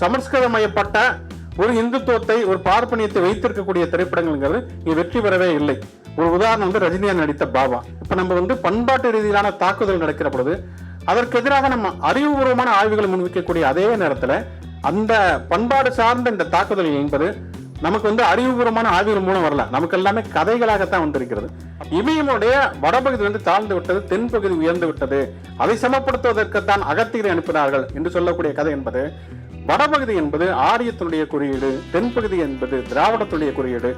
சமஸ்கிருதமயப்பட்ட ஒரு இந்துத்துவத்தை ஒரு பார்ப்பனியத்தை வைத்திருக்கக்கூடிய திரைப்படங்கள்ங்கிறது இங்கே வெற்றி பெறவே இல்லை. ஒரு உதாரணம் வந்து ரஜினியா நடித்த பாபா. இப்போ நம்ம வந்து பண்பாட்டு ரீதியிலான தாக்குதல் நடக்கிற பொழுது அதற்கு எதிராக நம்ம அறிவுபூர்வமான ஆய்வுகளை முன்வைக்கக்கூடிய அதே நேரத்தில் அந்த பண்பாடு சார்ந்த இந்த தாக்குதல் என்பது நமக்கு வந்து அறிவுபூர்வமான ஆய்வுகள் மூலம் வரல. நமக்கு எல்லாமே கதைகளாகத்தான் வந்திருக்கிறது. இமயமுடைய வடபகுதி வந்து தாழ்ந்து விட்டது தென்பகுதி உயர்ந்து விட்டது. அதை சமப்படுத்துவதற்குத்தான் அகத்தியரை அனுப்பினார்கள் என்று சொல்லக்கூடிய கதை என்பது வடபகுதி என்பது ஆரியத்தினுடைய குறியீடு தென்பகுதி என்பது திராவிடத்துடைய குறியீடு.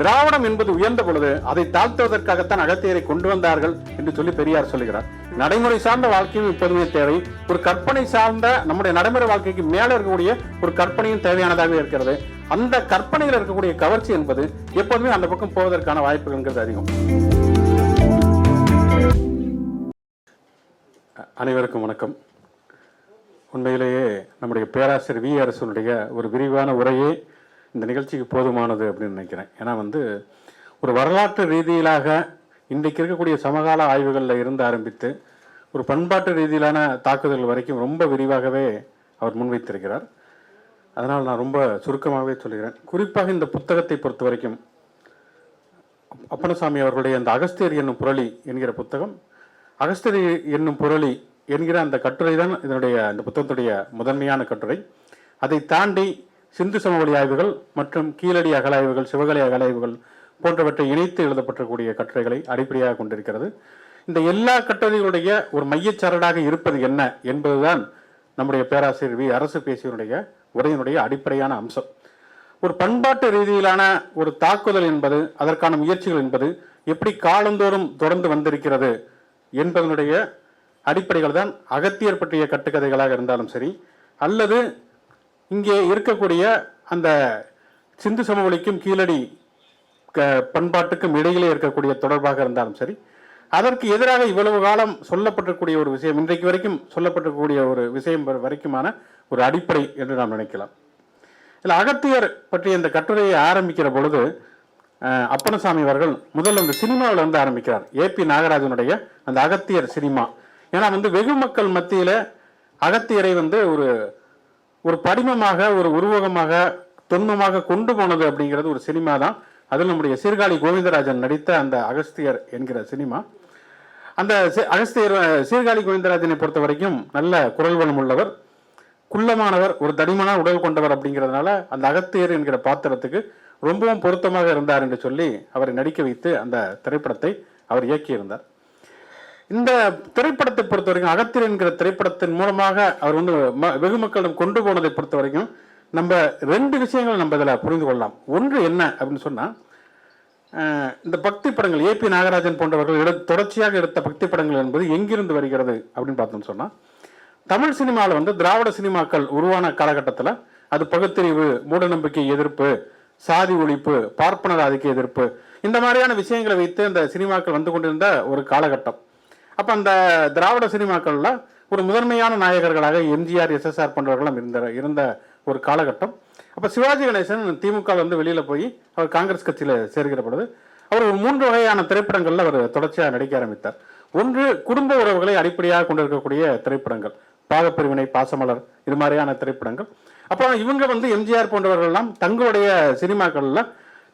திராவிடம் என்பது உயர்ந்த பொழுது அதை தாழ்த்துவதற்காகத்தான் அகத்தியரை கொண்டு வந்தார்கள் என்று சொல்லி பெரியார் சொல்லுகிறார். நடைமுறை சார்ந்த வாழ்க்கையும் இப்போதுமே தேவை. ஒரு கற்பனை சார்ந்த நம்முடைய நடைமுறை வாழ்க்கைக்கு மேல இருக்கக்கூடிய ஒரு கற்பனையும் தேவையானதாக இருக்கிறது. அந்த கற்பனையில் இருக்கக்கூடிய கவர்ச்சி என்பது எப்போதுமே அந்த பக்கம் போவதற்கான வாய்ப்புகள்ங்கிறது அதிகம். அனைவருக்கும் வணக்கம். உண்மையிலேயே நம்முடைய பேராசிரியர் வி அரசனுடைய ஒரு விரிவான உரையே இந்த நிகழ்ச்சிக்கு போதுமானது அப்படின்னு நினைக்கிறேன். ஏன்னா வந்து ஒரு வரலாற்று ரீதியிலாக இன்றைக்கு இருக்கக்கூடிய சமகால ஆய்வுகளில் இருந்து ஆரம்பித்து ஒரு பண்பாட்டு ரீதியிலான தாக்குதல் வரைக்கும் ரொம்ப விரிவாகவே அவர் முன்வைத்திருக்கிறார். அதனால் நான் ரொம்ப சுருக்கமாகவே சொல்கிறேன். குறிப்பாக இந்த புத்தகத்தை பொறுத்த வரைக்கும் அப்பனசாமி அவர்களுடைய அந்த அகஸ்தியர் என்னும் புரளி என்கிற புத்தகம் அகஸ்தியர் என்னும் புரளி என்கிற அந்த கட்டுரை தான் இதனுடைய இந்த புத்தகத்துடைய முதன்மையான கட்டுரை. அதை தாண்டி சிந்து சமவெளி ஆய்வுகள் மற்றும் கீழடி அகலாய்வுகள் சிவகலை அகலாய்வுகள் போன்றவற்றை இணைத்து எழுதப்பட்டக்கூடிய கட்டுரைகளை அடிப்படையாக கொண்டிருக்கிறது. இந்த எல்லா கட்டுரைகளுடைய ஒரு மையச்சரடாக இருப்பது என்ன என்பதுதான் நம்முடைய பேராசிரியர் வி. அரசு பேசியனுடைய உரையினுடைய அடிப்படையான அம்சம். ஒரு பண்பாட்டு ரீதியிலான ஒரு தாக்குதல் என்பது அதற்கான முயற்சிகள் என்பது எப்படி காலந்தோறும் தொடர்ந்து வந்திருக்கிறது என்பதனுடைய அடிப்படைகள் தான் அகத்தியர் பற்றிய கட்டுக்கதைகளாக இருந்தாலும் சரி அல்லது இங்கே இருக்கக்கூடிய அந்த சிந்து சமவெளிக்கும் கீழடி க- பண்பாட்டுக்கும் இடையிலே இருக்கக்கூடிய தொடர்பாக இருந்தாலும் சரி அதற்கு எதிராக இவ்வளவு காலம் சொல்லப்பட்டிருக்கக்கூடிய ஒரு விஷயம் இன்றைக்கு வரைக்கும் சொல்லப்பட்டிருக்கக்கூடிய ஒரு விஷயம் வரைக்குமான ஒரு அடிப்படை என்று நாம் நினைக்கலாம். இதில் அகத்தியர் பற்றிய இந்த கட்டுரையை ஆரம்பிக்கிற பொழுது அப்பனசாமி அவர்கள் முதல்ல அந்த சினிமாவில் இருந்து ஆரம்பிக்கிறார் ஏபி நாகராஜனுடைய அந்த அகத்தியர் சினிமா. ஏன்னா வந்து வெகு மக்கள் மத்தியில அகத்தியரை வந்து ஒரு ஒரு படிமமாக ஒரு உருவகமாக தொன்மமாக கொண்டு போனது அப்படிங்கிறது ஒரு சினிமா தான். அதில் நம்முடைய சீர்காழி கோவிந்தராஜன் நடித்த அந்த அகஸ்தியர் என்கிற சினிமா. அந்த அகஸ்தியர் சீர்காழி கோவிந்தராஜனை பொறுத்த வரைக்கும் நல்ல குரல் வளம் உள்ளவர். குள்ளமானவர் ஒரு தடிமனா உடல் கொண்டவர் அப்படிங்கிறதுனால அந்த அகத்தியர் என்கிற பாத்திரத்துக்கு ரொம்பவும் பொருத்தமாக இருந்தார் என்று சொல்லி அவரை நடிக்க வைத்து அந்த திரைப்படத்தை அவர் இயக்கியிருந்தார். இந்த திரைப்படத்தை பொறுத்த வரைக்கும் அகத்தியர் என்கிற திரைப்படத்தின் மூலமாக அவர் வந்து ம- வெகு மக்களிடம் கொண்டு போனதை பொறுத்த வரைக்கும் நம்ம ரெண்டு விஷயங்களை நம்ம இதில் புரிந்து கொள்ளலாம். ஒன்று என்ன அப்படின்னு சொன்னால் இந்த பக்தி படங்கள் ஏபி நாகராஜன் போன்றவர்கள் எடு தொடர்ச்சியாக எடுத்த பக்தி படங்கள் என்பது எங்கிருந்து வருகிறது அப்படின்னு பார்த்தோம்னு சொன்னால் தமிழ் சினிமாவில் வந்து திராவிட சினிமாக்கள் உருவான காலகட்டத்தில் அது பகுத்தறிவு மூடநம்பிக்கை எதிர்ப்பு சாதி ஒழிப்பு பார்ப்பனர் ஆதிக்க எதிர்ப்பு இந்த மாதிரியான விஷயங்களை வைத்து அந்த சினிமாக்கள் வந்து கொண்டிருந்த ஒரு காலகட்டம். அப்போ அந்த திராவிட சினிமாக்கள்ல ஒரு முதன்மையான நாயகர்களாக எம்ஜிஆர் எஸ்எஸ்ஆர் போன்றவர்களும் இருந்த இருந்த ஒரு காலகட்டம். அப்போ சிவாஜி கணேசன் திமுக வந்து வெளியில் போய் அவர் காங்கிரஸ் கட்சியில் சேர்கிற பொழுது அவர் ஒரு மூன்று வகையான திரைப்படங்கள்ல அவர் தொடர்ச்சியாக நடிக்க ஆரம்பித்தார். ஒன்று குடும்ப உறவுகளை அடிப்படையாக கொண்டிருக்கக்கூடிய திரைப்படங்கள். பாகப்பிரிவினை பாசமலர் இது மாதிரியான திரைப்படங்கள். அப்புறம் இவங்க வந்து எம்ஜிஆர் போன்றவர்கள் எல்லாம் தங்களுடைய சினிமாக்கள்ல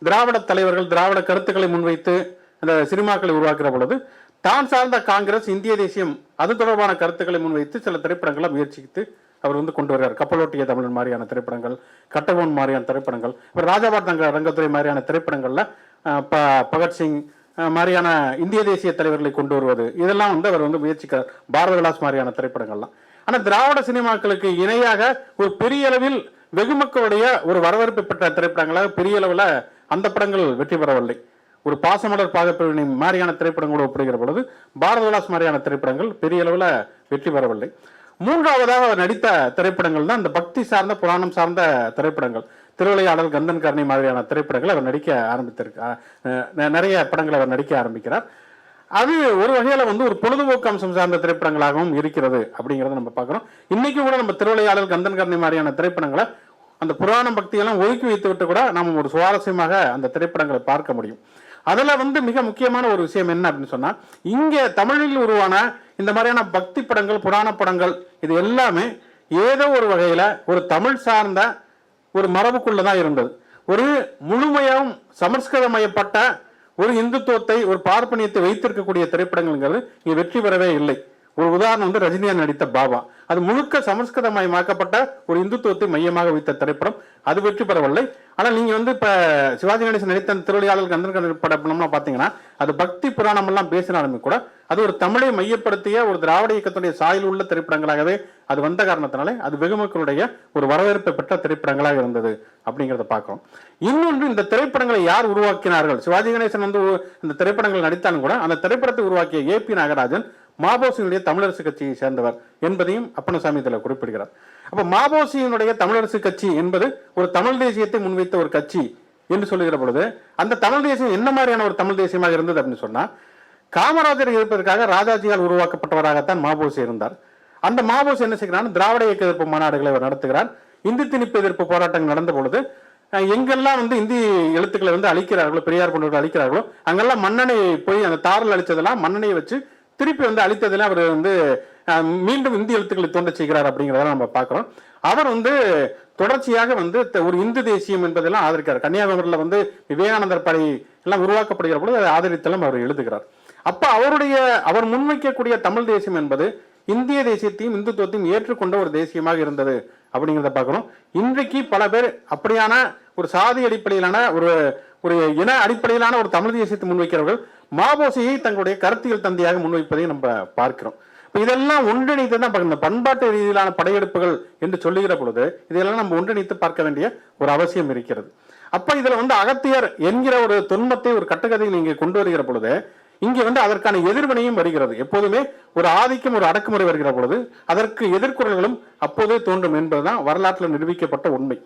திராவிட தலைவர்கள் திராவிட கருத்துக்களை முன்வைத்து அந்த சினிமாக்களை உருவாக்குற பொழுது தான் சார்ந்த காங்கிரஸ் இந்திய தேசியம் அது தொடர்பான கருத்துக்களை முன்வைத்து சில திரைப்படங்களை முயற்சித்து அவர் வந்து கொண்டு வருகிறார். கப்பலோட்டிய தமிழன் மாதிரியான திரைப்படங்கள் கட்டபோன் மாதிரியான திரைப்படங்கள் இப்போ ராஜாபாத் தங்க ரங்கத்துறை மாதிரியான திரைப்படங்களில் ப பகத்சிங் மாதிரியான இந்திய தேசிய தலைவர்களை கொண்டு வருவது இதெல்லாம் வந்து அவர் வந்து முயற்சிக்கிறார். பாரத விலாஸ் மாதிரியான திரைப்படங்கள்லாம். ஆனால் திராவிட சினிமாக்களுக்கு இணையாக ஒரு பெரிய அளவில் வெகு மக்களுடைய ஒரு வரவேற்பு பெற்ற திரைப்படங்களாக பெரிய அளவில் அந்த படங்கள் வெற்றி பெறவில்லை. ஒரு பாசமலர் பாகப்பிரிவினை மாதிரியான திரைப்படங்களோடு ஒப்பிடுகிற பொழுது பாரத விலாஸ் மாதிரியான திரைப்படங்கள் பெரிய அளவில் வெற்றி பெறவில்லை. மூன்றாவதாக அவர் நடித்த திரைப்படங்கள் தான் இந்த பக்தி சார்ந்த புராணம் சார்ந்த திரைப்படங்கள். திருவிளையாடல் கந்தன் கர்ணி மாதிரியான திரைப்படங்கள் அவர் நடிக்க ஆரம்பித்திருக்க நிறைய படங்களை அவர் நடிக்க ஆரம்பிக்கிறார். அது ஒரு வகையில் வந்து ஒரு பொழுதுபோக்கு அம்சம் சார்ந்த திரைப்படங்களாகவும் இருக்கிறது அப்படிங்கிறத நம்ம பார்க்குறோம். இன்னைக்கு கூட நம்ம திருவிளையாடல் கந்தன் கர்ணி மாதிரியான திரைப்படங்களை அந்த புராணம் பக்தியெல்லாம் ஒதுக்கி வைத்து விட்டு கூட நாம் ஒரு சுவாரஸ்யமாக அந்த திரைப்படங்களை பார்க்க முடியும். அதில் வந்து மிக முக்கியமான ஒரு விஷயம் என்ன அப்படின்னு சொன்னால் இங்கே தமிழில் உருவான இந்த மாதிரியான பக்தி படங்கள் புராண படங்கள் இது எல்லாமே ஏதோ ஒரு வகையில் ஒரு தமிழ் சார்ந்த ஒரு மரபுக்குள்ளே தான் இருந்தது. ஒரு முழுமையாகவும் சமஸ்கிருதமயப்பட்ட ஒரு இந்துத்துவத்தை ஒரு பார்ப்பனியத்தை வைத்திருக்கக்கூடிய திரைப்படங்கள்ங்கிறது இங்கே வெற்றி பெறவே இல்லை. ஒரு உதாரணம் வந்து ரஜினியா நடித்த பாபா. அது முழுக்க சமஸ்கிருதமயமாக்கப்பட்ட ஒரு இந்துத்துவத்தை மையமாக வைத்த திரைப்படம். அது வெற்றி பெறவில்லை. ஆனால் நீங்க வந்து இப்ப சிவாஜி கணேசன் நடித்த திருவிளையாளர் கந்தன் படம்லாம் பாத்தீங்கன்னா அது பக்தி புராணம் எல்லாம் பேசினாலுமே கூட அது ஒரு தமிழை மையப்படுத்திய ஒரு திராவிட இயக்கத்துடைய சாயல் உள்ள திரைப்படங்களாகவே அது வந்த காரணத்தினாலே அது வெகு மக்களுடைய ஒரு வரவேற்பை பெற்ற திரைப்படங்களாக இருந்தது அப்படிங்கிறத பார்க்கிறோம். இன்னொன்று இந்த திரைப்படங்களை யார் உருவாக்கினார்கள்? சிவாஜி கணேசன் வந்து இந்த திரைப்படங்கள் நடித்தாலும் கூட அந்த திரைப்படத்தை உருவாக்கிய ஏ பி நாகராஜன் மாபோசியினுடைய தமிழரசு கட்சியை சேர்ந்தவர் என்பதையும் அப்பனசாமி இதில் குறிப்பிடுகிறார். அப்போ மாபோசியினுடைய தமிழரசு கட்சி என்பது ஒரு தமிழ் தேசியத்தை முன்வைத்த ஒரு கட்சி என்று சொல்லுகிற பொழுது அந்த தமிழ் தேசியம் என்ன மாதிரியான ஒரு தமிழ் தேசியமாக இருந்தது அப்படின்னு சொன்னால் காமராஜர் இருப்பதற்காக ராஜாஜியால் உருவாக்கப்பட்டவராகத்தான் மாபோசி இருந்தார். அந்த மாபோசி என்ன செய்கிறான் திராவிட இயக்க எதிர்ப்பு மாநாடுகளை அவர் நடத்துகிறார். இந்தி திணிப்பு எதிர்ப்பு போராட்டங்கள் நடந்த பொழுது எங்கெல்லாம் வந்து இந்தி எழுத்துக்களை வந்து அழிக்கிறார்களோ பெரியார் போன்றவர்கள் அழிக்கிறார்களோ அங்கெல்லாம் மன்னனை போய் அந்த தாரில் அழிச்சதெல்லாம் மன்னனையை வச்சு திருப்பி வந்து அழித்ததில் அவர் வந்து மீண்டும் இந்தி எழுத்துக்களை தோன்ற செய்கிறார் அப்படிங்கிறத நம்ம பார்க்குறோம். அவர் வந்து தொடர்ச்சியாக வந்து த- ஒரு இந்து தேசியம் என்பதெல்லாம் ஆதரிக்கிறார். கன்னியாகுமரியில் வந்து விவேகானந்தர் படை எல்லாம் உருவாக்கப்படுகிற பொழுது அதை ஆதரித்தெல்லாம் அவர் எழுதுகிறார். அப்போ அவருடைய அவர் முன்வைக்கக்கூடிய தமிழ் தேசியம் என்பது இந்திய தேசியத்தையும் இந்துத்துவத்தையும் ஏற்றுக்கொண்ட ஒரு தேசியமாக இருந்தது அப்படிங்கிறத பார்க்கணும் இன்றைக்கு பல பேர் அப்படியான ஒரு சாதி அடிப்படையிலான ஒரு ஒரு இன அடிப்படையிலான ஒரு தமிழ் தேசியத்தை முன்வைக்கிறவர்கள் மாபோசியை தங்களுடைய கருத்தியல் தந்தையாக முன்வைப்பதை நம்ம பார்க்கிறோம். இப்போ இதெல்லாம் ஒன்றிணைத்து தான் இந்த பண்பாட்டு ரீதியிலான படையெடுப்புகள் என்று சொல்லுகிற பொழுது இதெல்லாம் நம்ம ஒன்றிணைத்து பார்க்க வேண்டிய ஒரு அவசியம் இருக்கிறது. அப்ப இதுல வந்து அகத்தியர் என்கிற ஒரு துன்பத்தை ஒரு கட்டுக்கதை நீங்க கொண்டு வருகிற பொழுது இங்க வந்து அதற்கான எதிர்வினையும் வருகிறது. எப்போதுமே ஒரு ஆதிக்கம் ஒரு அடக்குமுறை வருகிற பொழுது அதற்கு எதிர்குறல்களும் அப்போதே தோன்றும் என்பதுதான் வரலாற்றில் நிரூபிக்கப்பட்ட உண்மை.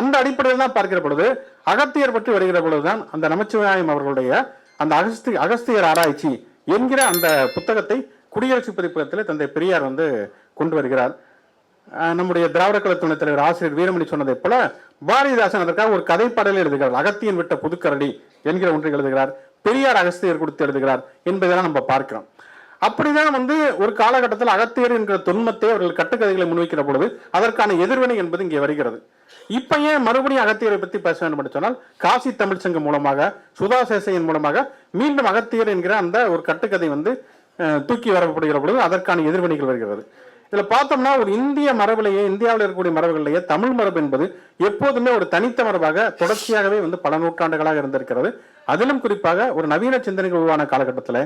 அந்த அடிப்படையில் தான் பார்க்கிற பொழுது அகத்தியர் பற்றி வருகிற பொழுதுதான் அந்த நமச்சிவாயம் அவர்களுடைய அந்த அகஸ்தி அகஸ்தியர் ஆராய்ச்சி என்கிற அந்த புத்தகத்தை குடியரசு பதிப்பகத்தில் தந்தை பெரியார் வந்து கொண்டு வருகிறார். நம்முடைய திராவிட கழக துணைத் தலைவர் ஆசிரியர் வீரமணி சொன்னதைப் போல பாரதிதாசன் அதற்காக ஒரு கதைப்பாடலை எழுதுகிறார். அகத்தியன் விட்ட புதுக்கரடி என்கிற ஒன்றை எழுதுகிறார். பெரியார் அகஸ்தியர் கொடுத்து எழுதுகிறார் என்பதெல்லாம் நம்ம பார்க்கிறோம். அப்படிதான் வந்து ஒரு காலகட்டத்தில் அகத்தியர் என்கிற தொன்மத்தை அவர்கள் கட்டுக்கதைகளை முன்வைக்கிற பொழுது அதற்கான எதிர்வினை என்பது இங்கே வருகிறது. இப்ப ஏன் மறுபடியும் அகத்தியரை பத்தி பேச வேண்டும் என்று சொன்னால் காசி தமிழ் சங்கம் மூலமாக சுதா சேசையின் மூலமாக மீண்டும் அகத்தியர் என்கிற அந்த ஒரு கட்டுக்கதை வந்து தூக்கி வரப்படுகிற பொழுது அதற்கான எதிர்வினைகள் வருகிறது. இதில் பார்த்தோம்னா ஒரு இந்திய மரபிலேயே இந்தியாவில் இருக்கக்கூடிய மரபுகளிலேயே தமிழ் மரபு என்பது எப்போதுமே ஒரு தனித்த மரபாக தொடர்ச்சியாகவே வந்து பல நூற்றாண்டுகளாக இருந்திருக்கிறது. அதிலும் குறிப்பாக ஒரு நவீன சிந்தனைகள் உருவான காலகட்டத்தில்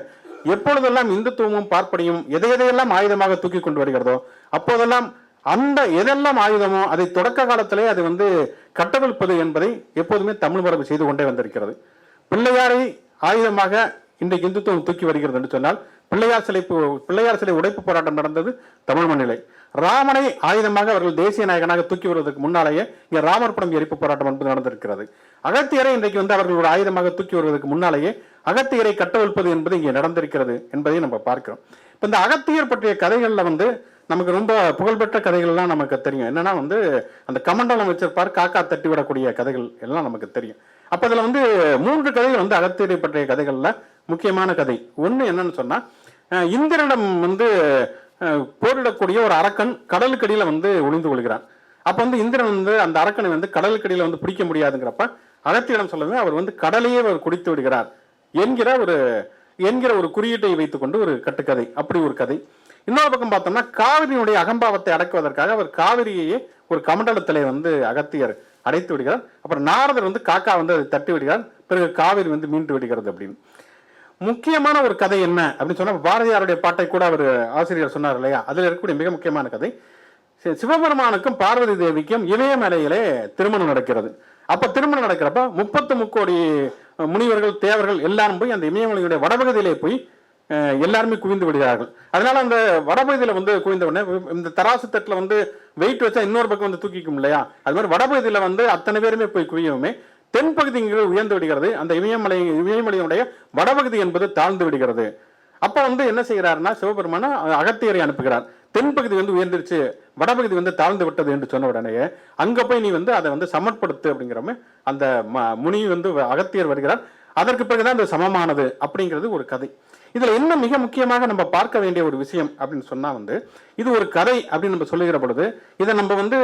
எப்பொழுதெல்லாம் இந்துத்துவமும் பார்ப்படியும் எதை எதையெல்லாம் ஆயுதமாக தூக்கி கொண்டு வருகிறதோ அப்போதெல்லாம் அந்த எதெல்லாம் ஆயுதமோ அதை தொடக்க காலத்திலே அது வந்து கட்டவிழ்ப்பது என்பதை எப்போதுமே தமிழ் மரபு செய்து கொண்டே வந்திருக்கிறது. பிள்ளையாரை ஆயுதமாக இன்றைக்கு இந்துத்துவம் தூக்கி வருகிறது என்று சொன்னால் பிள்ளையார் சிலை பு- பிள்ளையார் சிலை உடைப்பு போராட்டம் நடந்தது தமிழ் மண்ணிலை. ராமனை ஆயுதமாக அவர்கள் தேசிய நாயகனாக தூக்கி வருவதற்கு முன்னாலேயே இங்கே ராமர் படம் எரிப்பு போராட்டம் என்பது நடந்திருக்கிறது. அகத்தியரை இன்றைக்கு வந்து அவர்கள் ஒரு ஆயுதமாக தூக்கி வருவதற்கு முன்னாலேயே அகத்தியரை கட்டவிழ்ப்பது என்பது இங்கே நடந்திருக்கிறது என்பதை நம்ம பார்க்கிறோம். இப்போ இந்த அகத்தியர் பற்றிய கதைகளில் வந்து நமக்கு ரொம்ப புகழ்பெற்ற கதைகள்லாம் நமக்கு தெரியும். என்னன்னா வந்து அந்த கமண்டலம் வச்சிருப்பார் காக்கா தட்டி விடக்கூடிய கதைகள் எல்லாம் நமக்கு தெரியும். அப்போ அதில் வந்து மூன்று கதைகள் வந்து அகத்தியரை பற்றிய கதைகளில் முக்கியமான கதை. ஒன்று என்னன்னு சொன்னா இந்திரனிடம் வந்து போரிடக்கூடிய ஒரு அரக்கன் கடலுக்கடியில் வந்து ஒளிந்து கொள்கிறான். அப்போ வந்து இந்திரன் வந்து அந்த அரக்கனை வந்து கடலுக்கடியில் வந்து பிடிக்க முடியாதுங்கிறப்ப அகத்தியிடம் சொல்லவே அவர் வந்து கடலையே அவர் குடித்து விடுகிறார் என்கிற ஒரு என்கிற ஒரு குறியீட்டை வைத்துக்கொண்டு ஒரு கட்டுக்கதை. அப்படி ஒரு கதை. இன்னொரு பக்கம் பார்த்தோம்னா காவிரியினுடைய அகம்பாவத்தை அடக்குவதற்காக அவர் காவிரியையே ஒரு கமண்டலத்திலே வந்து அகத்தியர் அடைத்து விடுகிறார். அப்புறம் நாரதர் வந்து காக்கா வந்து அதை தட்டி விடுகிறார். பிறகு காவிரி வந்து மீண்டு விடுகிறது அப்படின்னு. முக்கியமான ஒரு கதை என்ன அப்படின்னு சொன்னா பாரதியாருடைய பாட்டை கூட அவர் ஆசிரியர் சொன்னார் இல்லையா? அதுல இருக்கக்கூடிய மிக முக்கியமான கதை. சிவபெருமானுக்கும் பார்வதி தேவிக்கும் இமயமலையிலே திருமணம் நடக்கிறது. அப்ப திருமணம் நடக்கிறப்ப முப்பத்து முக்கோடி முனிவர்கள் தேவர்கள் எல்லாரும் போய் அந்த இமயமலையுடைய வடபகுதியிலே போய் எல்லாருமே குவிந்து விடுகிறார்கள். அதனால அந்த வடபகுதியில் வந்து குவிந்த உடனே இந்த தராசு தட்டில் வந்து வெயிட் வச்சா இன்னொரு பக்கம் வந்து தூக்கிக்கும் இல்லையா? அது மாதிரி வடபகுதியில் வந்து அத்தனை பேருமே போய் குவியவுமே தென்பகுதிங்கிறது உயர்ந்து விடுகிறது. அந்த இமயமலை இமயமலையினுடைய வடபகுதி என்பது தாழ்ந்து விடுகிறது. அப்போ வந்து என்ன செய்கிறாருன்னா சிவபெருமான அகத்தியரை அனுப்புகிறார். தென்பகுதி வந்து உயர்ந்துருச்சு வடபகுதி வந்து தாழ்ந்து விட்டது என்று சொன்ன உடனே அங்கே போய் நீ வந்து அதை வந்து சமர்ப்படுத்து அப்படிங்கிறமே அந்த ம- முனி வந்து அகத்தியர் வருகிறார். அதற்கு பிறகுதான் அந்த சமமானது அப்படிங்கிறது ஒரு கதை. இதில் என்ன மிக முக்கியமாக நம்ம பார்க்க வேண்டிய ஒரு விஷயம் அப்படின்னு சொன்னால் வந்து இது ஒரு கதை அப்படின்னு நம்ம சொல்லுகிற பொழுது இதை நம்ம வந்து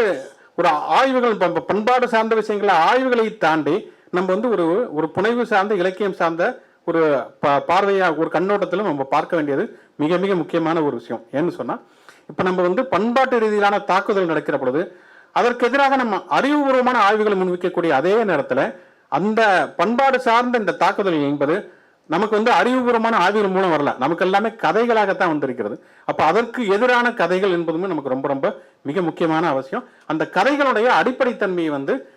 ஒரு ஆய்வுகள் ப- பண்பாடு சார்ந்த விஷயங்களை ஆய்வுகளை தாண்டி நம்ம வந்து ஒரு ஒரு புனைவு சார்ந்த இலக்கியம் சார்ந்த ஒரு ப- பார்வையாக ஒரு கண்ணோட்டத்திலும் நம்ம பார்க்க வேண்டியது மிக மிக முக்கியமான ஒரு விஷயம். ஏன்னு சொன்னால் இப்போ நம்ம வந்து பண்பாட்டு ரீதியிலான தாக்குதல் நடக்கிற பொழுது அதற்கு எதிராக நம்ம அறிவுபூர்வமான ஆய்வுகளை முன்வைக்கக்கூடிய அதே நேரத்தில் அந்த பண்பாடு சார்ந்த இந்த தாக்குதல் என்பது நமக்கு வந்து அறிவுபூர்வமான ஆய்வுகள் மூலம் வரல. நமக்கு எல்லாமே கதைகளாகத்தான் வந்திருக்கிறது. அப்போ அதற்கு எதிரான கதைகள் என்பதுமே நமக்கு ரொம்ப ரொம்ப மிக முக்கியமான அவசியம். அந்த கதைகளுடைய அடிப்படைத்தன்மையை வந்து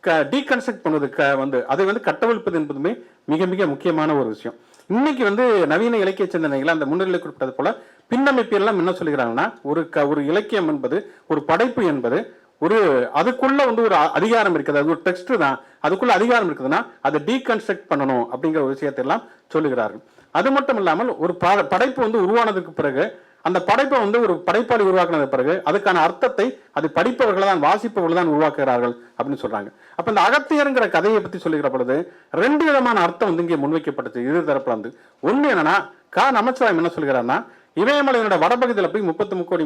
க டீகன்ஸ்ட்ரக்ட் பண்ணுவது க- வந்து அதை வந்து கட்டவிழ்ப்பது என்பதுமே மிக மிக முக்கியமான ஒரு விஷயம். இன்னைக்கு வந்து நவீன இலக்கிய சிந்தனைகள் அந்த முன்னிலை குறிப்பிட்டது போல பின்னமைப்பு எல்லாம் என்ன சொல்லுகிறாங்கன்னா ஒரு க ஒரு இலக்கியம் என்பது ஒரு படைப்பு என்பது ஒரு அதுக்குள்ள வந்து ஒரு அதிகாரம் இருக்குது. அது ஒரு டெக்ஸ்ட் தான். அதுக்குள்ள அதிகாரம் இருக்குதுன்னா அதை டீகன்ஸ்ட்ரக்ட் பண்ணணும் அப்படிங்கிற ஒரு விஷயத்தை எல்லாம் சொல்லுகிறார்கள். அது மட்டும் இல்லாமல் ஒரு படைப்பு வந்து உருவானதுக்கு பிறகு அந்த படைப்பை வந்து ஒரு படைப்பாளி உருவாக்குனது பிறகு அதுக்கான அர்த்தத்தை அது படிப்பவர்கள் தான் வாசிப்பவர்கள் தான் உருவாக்குகிறார்கள் அப்படின்னு சொல்றாங்க. அப்ப இந்த அகத்தியருங்கிற கதையை பத்தி சொல்லுகிற பொழுது ரெண்டு விதமான அர்த்தம் வந்து இங்கே முன்வைக்கப்பட்டுச்சு இரு தரப்புல வந்து ஒண்ணு என்னன்னா கா. நமச்சிவாயம் என்ன சொல்கிறாருன்னா இமயமலையினோட வடபகுதியில் போய் முப்பத்தி முக்கோடி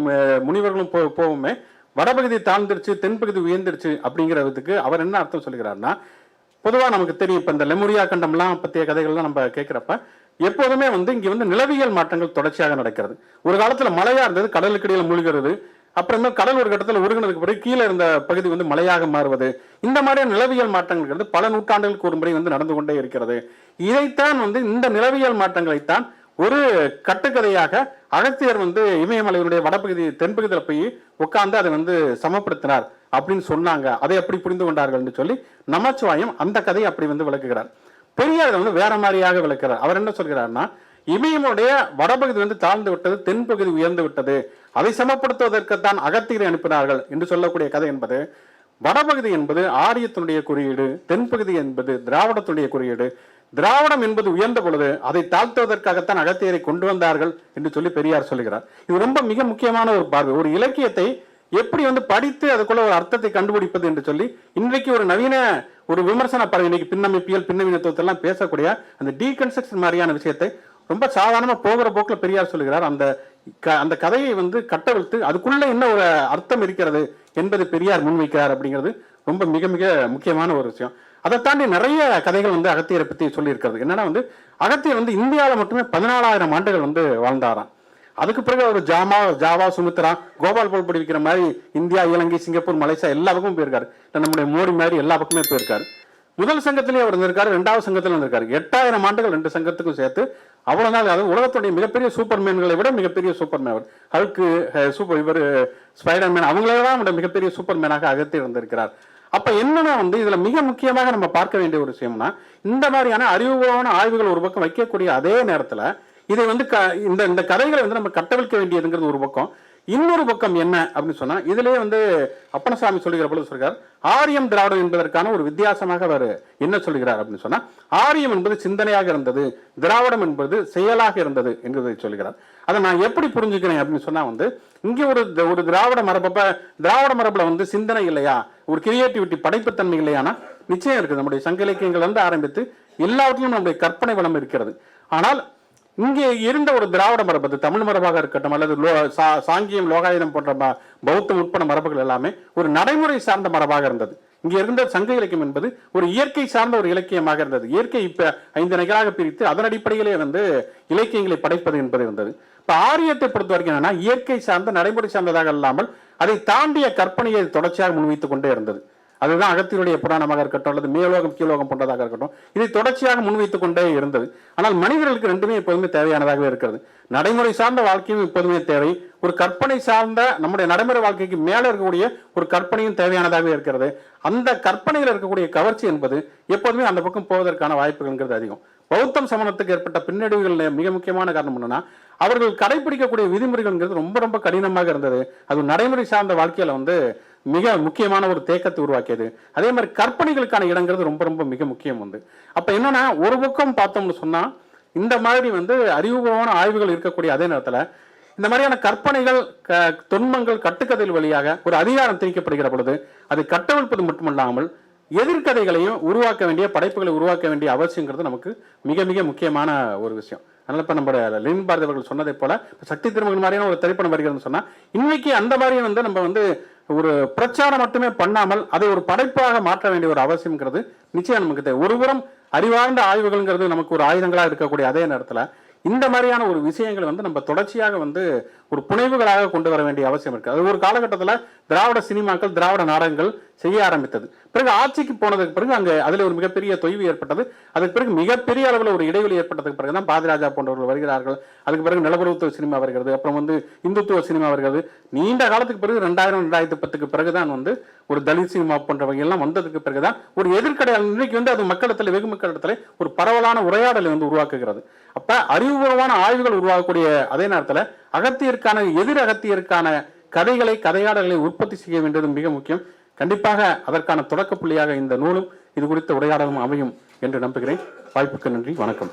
முனிவர்களும் போ போவுமே வடபகுதி தாழ்ந்துருச்சு தென்பகுதி உயர்ந்துருச்சு அப்படிங்கிறதுக்கு அவர் என்ன அர்த்தம் சொல்லுகிறாருன்னா பொதுவாக நமக்கு தெரியும் இப்போ இந்த லெமுரியா கண்டம்லாம் பற்றிய கதைகள்லாம் நம்ம கேட்குறப்ப எப்போதுமே வந்து இங்கே வந்து நிலவியல் மாற்றங்கள் தொடர்ச்சியாக நடக்கிறது. ஒரு காலத்தில் மழையாக இருந்தது கடலுக்கு இடையில மூழ்கிறது. அப்புறமே கடல் ஒரு கட்டத்தில் உருகினதுக்கு பிறகு கீழே இருந்த பகுதி வந்து மலையாக மாறுவது. இந்த மாதிரியான நிலவியல் மாற்றங்கள் வந்து பல நூற்றாண்டுகளுக்கு ஒரு முறை வந்து நடந்து கொண்டே இருக்கிறது. இதைத்தான் வந்து இந்த நிலவியல் மாற்றங்களைத்தான் ஒரு கட்டுக்கதையாக அகத்தியர் வந்து இமயமலையினுடைய வடபகுதி தென்பகுதியில் போய் உட்கார்ந்து அதை வந்து சமப்படுத்தினார் அப்படின்னு சொன்னாங்க. அதை எப்படி புரிந்து கொண்டார்கள் என்று சொல்லி நமச்சிவாயம் அந்த கதையை அப்படி வந்து விளக்குகிறார். பெரியார் வந்து வேற மாதிரியாக விளக்குறார். அவர் என்ன சொல்கிறார்னா இமயமுடைய வடபகுதி வந்து தாழ்ந்து விட்டது தென்பகுதி உயர்ந்து விட்டது. அதை சமப்படுத்துவதற்குத்தான் அகத்தியரை அனுப்பினார்கள் என்று சொல்லக்கூடிய கதை என்பது வடபகுதி என்பது ஆரியத்தினுடைய குறியீடு தென்பகுதி என்பது திராவிடத்துடைய குறியீடு திராவிடம் என்பது உயர்ந்த பொழுது அதை தாழ்த்துவதற்காகத்தான் அகத்தியரை கொண்டு வந்தார்கள் என்று சொல்லி பெரியார் சொல்லுகிறார். இது ரொம்ப மிக முக்கியமான ஒரு பார்வை. ஒரு இலக்கியத்தை எப்படி வந்து படித்து அதுக்குள்ள ஒரு அர்த்தத்தை கண்டுபிடிப்பது என்று சொல்லி இன்றைக்கு ஒரு நவீன ஒரு விமர்சன பார்வை இன்னைக்கு பின்னமைப்பியல் பின்னவீனத்துவத்தெல்லாம் பேசக்கூடிய அந்த டீகன்ஸ்ட்ரக்ஷன் மாதிரியான விஷயத்தை ரொம்ப சாதாரணமாக போகிற போக்கில் பெரியார் சொல்லுகிறார். அந்த க- அந்த கதையை வந்து கட்டவிழ்த்து அதுக்குள்ள என்ன ஒரு அர்த்தம் இருக்கிறது என்பதை பெரியார் முன்வைக்கிறார் அப்படிங்கிறது ரொம்ப மிக மிக முக்கியமான ஒரு விஷயம். அதை தாண்டி நிறைய கதைகள் வந்து அகத்தியரை பத்தி சொல்லியிருக்கிறது. என்னன்னா வந்து அகத்தியர் வந்து இந்தியாவில் மட்டுமே பதினாலாயிரம் ஆண்டுகள் வந்து வாழ்ந்தாராம். அதுக்கு பிறகு அவர் ஜாமா ஜாவா சுமித்ரா கோபால் போல் படிக்கிற மாதிரி இந்தியா இலங்கை சிங்கப்பூர் மலேசியா எல்லா பக்கமும் போயிருக்காரு நம்முடைய மோடி மாதிரி எல்லா பக்கமே போயிருக்காரு. முதல் சங்கத்திலேயே அவர் இருந்திருக்காரு ரெண்டாவது சங்கத்தில் இருந்திருக்காரு. எட்டாயிரம் ஆண்டுகள் ரெண்டு சங்கத்துக்கும் சேர்த்து அவ்வளவு நாள் அதாவது உலகத்துடைய மிகப்பெரிய சூப்பர்மேன்களை விட மிகப்பெரிய சூப்பர்மேன் அவர். ஹல்க்கு சூப்பர் இவர் ஸ்பைடர்மேன் அவங்களே தான் அவருடைய மிகப்பெரிய சூப்பர்மேனாக அகத்தி இருந்திருக்கிறார் அப்ப என்னன்னா வந்து இதுல மிக முக்கியமாக நம்ம பார்க்க வேண்டிய ஒரு விஷயம்னா இந்த மாதிரியான அறிவுபூர்வமான ஆய்வுகள் ஒரு பக்கம் வைக்கக்கூடிய அதே நேரத்துல இதை வந்து க- இந்த இந்த கதைகளை வந்து நம்ம கட்டவிழ்க்க வேண்டியதுங்கிறது ஒரு பக்கம். இன்னொரு பக்கம் என்ன அப்படின்னு சொன்னா இதுலயே வந்து அப்பனசாமி சொல்லுகிற பொழுது சொல்கிறார் ஆரியம் திராவிடம் என்பதற்கான ஒரு வித்தியாசமாக அவர் என்ன சொல்கிறார் அப்படின்னு சொன்னா ஆரியம் என்பது சிந்தனையாக இருந்தது திராவிடம் என்பது செயலாக இருந்தது என்பதை சொல்கிறார். அதை நான் எப்படி புரிஞ்சுக்கிறேன் அப்படின்னு சொன்னா வந்து இங்கே ஒரு ஒரு திராவிட மரபப்ப திராவிட மரபுல வந்து சிந்தனை இல்லையா? ஒரு கிரியேட்டிவிட்டி படைப்புத்தன்மை இல்லையானா நிச்சயம் இருக்குது. நம்முடைய சங்க இலக்கியங்கள் வந்து ஆரம்பித்து எல்லாவற்றிலும் நம்முடைய கற்பனை வளம் இருக்கிறது. ஆனால் இங்கே இருந்த ஒரு திராவிட மரபு அது தமிழ் மரபாக இருக்கட்டும் அல்லது லோ- சா- சாங்கியம் லோகாயுதம் போன்ற பௌத்தம் உட்பட மரபுகள் எல்லாமே ஒரு நடைமுறை சார்ந்த மரபாக இருந்தது. இங்கே இருந்த சங்க இலக்கியம் என்பது ஒரு இயற்கை சார்ந்த ஒரு இலக்கியமாக இருந்தது. இயற்கை இப்ப ஐந்து நிகழாக பிரித்து அதன் அடிப்படையிலே வந்து இலக்கியங்களை படைப்பது என்பது இருந்தது. இப்போ ஆரியத்தை பொறுத்த வரைக்கும் என்னன்னா இயற்கை சார்ந்த நடைமுறை சார்ந்ததாக இல்லாமல் அதை தாண்டிய கற்பனையை தொடர்ச்சியாக முன்வைத்துக் கொண்டே இருந்தது. அதுதான் அகத்தினுடைய புராணமாக இருக்கட்டும் அல்லது மேலோகம் கீழோகம் போன்றதாக இருக்கட்டும் இதை தொடர்ச்சியாக முன்வைத்துக் கொண்டே இருந்தது. ஆனால் மனிதர்களுக்கு ரெண்டுமே எப்போதுமே தேவையானதாகவே இருக்கிறது. நடைமுறை சார்ந்த வாழ்க்கையும் எப்போதுமே தேவை. ஒரு கற்பனை சார்ந்த நம்முடைய நடைமுறை வாழ்க்கைக்கு மேலே இருக்கக்கூடிய ஒரு கற்பனையும் தேவையானதாகவே இருக்கிறது. அந்த கற்பனையில் இருக்கக்கூடிய கவர்ச்சி என்பது எப்போதுமே அந்த பக்கம் போவதற்கான வாய்ப்புகள்ங்கிறது அதிகம். பௌத்தம் சமணத்துக்கு ஏற்பட்ட பின்னடைவுகள் மிக முக்கியமான காரணம் என்னன்னா அவர்கள் கடைபிடிக்கக்கூடிய விதிமுறைகள்ங்கிறது ரொம்ப ரொம்ப கடினமாக இருந்தது. அது நடைமுறை சார்ந்த வாழ்க்கையில வந்து மிக முக்கியமான ஒரு தேக்கத்தை உருவாக்கியது. அதே மாதிரி கற்பனைகளுக்கான இடங்கிறது ரொம்ப ரொம்ப மிக முக்கியம் வந்து. அப்போ என்னன்னா ஒரு பக்கம் பார்த்தோம்னு சொன்னால் இந்த மாதிரி வந்து அறிவுபூர்வமான ஆய்வுகள் இருக்கக்கூடிய அதே நேரத்தில் இந்த மாதிரியான கற்பனைகள் க- தொன்மங்கள் கட்டுக்கதைகள் வழியாக ஒரு அதிகாரம் திணிக்கப்படுகிற பொழுது அது கட்டவிழ்ப்பது மட்டுமல்லாமல் எதிர்கதைகளையும் உருவாக்க வேண்டிய படைப்புகளை உருவாக்க வேண்டிய அவசியங்கிறது நமக்கு மிக மிக முக்கியமான ஒரு விஷயம். அதனால் இப்போ நம்ம லின் பாரதி அவர்கள் சொன்னதை போல சக்தி திருமகன் மாதிரியான ஒரு திரைப்படம் வருகிறதுன்னு சொன்னால் இன்னைக்கு அந்த மாதிரி வந்து நம்ம வந்து ஒரு பிரச்சாரம் மட்டுமே பண்ணாமல் அதை ஒரு படைப்பாக மாற்ற வேண்டிய ஒரு அவசியம்ங்கிறது நிச்சயம் நமக்கு தேவை. ஒருபுறம் அறிவார்ந்த ஆய்வுகள்ங்கிறது நமக்கு ஒரு ஆயுதங்களாக இருக்கக்கூடிய அதே நேரத்தில் இந்த மாதிரியான ஒரு விஷயங்களை வந்து நம்ம தொடர்ச்சியாக வந்து ஒரு புனைவுகளாக கொண்டு வர வேண்டிய அவசியம் இருக்குது அது ஒரு காலகட்டத்தில் திராவிட சினிமாக்கள் திராவிட நாடகங்கள் செய்ய ஆரம்பித்தது. பிறகு ஆட்சிக்கு போனதுக்கு பிறகு அங்கே அதில் ஒரு மிகப்பெரிய தொய்வு ஏற்பட்டது. அதுக்கு பிறகு மிகப்பெரிய அளவில் ஒரு இடைவெளி ஏற்பட்டதுக்கு பிறகு தான் பாதிராஜா போன்றவர்கள் வருகிறார்கள். அதுக்கு பிறகு நிலப்பரத்துவ சினிமா வருகிறது. அப்புறம் வந்து இந்துத்துவ சினிமா வருகிறது. நீண்ட காலத்துக்கு பிறகு ரெண்டாயிரம் ரெண்டாயிரத்தி பத்துக்கு பிறகு தான் வந்து ஒரு தலித் சினிமா போன்ற வகையெல்லாம் வந்ததுக்கு பிறகு தான் ஒரு எதிர்கடையால் இன்றைக்கு வந்து அது மக்களிடத்தில் வெகு மக்களிடத்தில் ஒரு பரவலான உரையாடலை வந்து உருவாக்குகிறது. அப்போ அறிவுபூர்வமான ஆய்வுகள் உருவாகக்கூடிய அதே நேரத்தில் அகத்தியருக்கான எதிர் அகத்தியருக்கான கதைகளை கதையாடல்களை உற்பத்தி செய்ய வேண்டியது மிக முக்கியம். கண்டிப்பாக அதற்கான தொடக்க புள்ளியாக இந்த நூலும் இது குறித்த உரையாடலும் அமையும் என்று நம்புகிறேன். வாய்ப்புக்கு நன்றி. வணக்கம்.